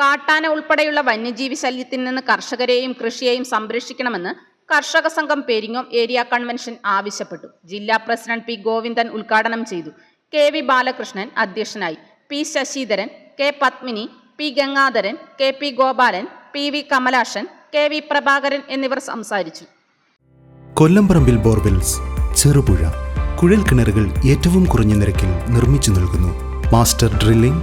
കാട്ടാന ഉൾപ്പെടെയുള്ള വന്യജീവി ശല്യത്തിൽ നിന്ന് കർഷകരെയും കൃഷിയെയും സംരക്ഷിക്കണമെന്ന് കർഷക സംഘം പെരിങ്ങോം ഏരിയ കൺവെൻഷൻ ആവശ്യപ്പെട്ടു. ജില്ലാ പ്രസിഡന്റ് പി ഗോവിന്ദൻ ഉദ്ഘാടനം ചെയ്തു. കെ വി ബാലകൃഷ്ണൻ അധ്യക്ഷനായി. P Sasidharan K Padmini P Gangadharan K P Gopalan P V Kamalashan K V Prabhakaran എന്നിവർ സംസാരിച്ചു. കൊല്ലംപറമ്പിൽ ബോർവെൽസ് ചെറുപുഴ കുഴൽ കിണറുകൾ ഏറ്റവും കുറഞ്ഞ നിരക്കിൽ നിർമ്മിച്ചു നൽകുന്നു. Master drilling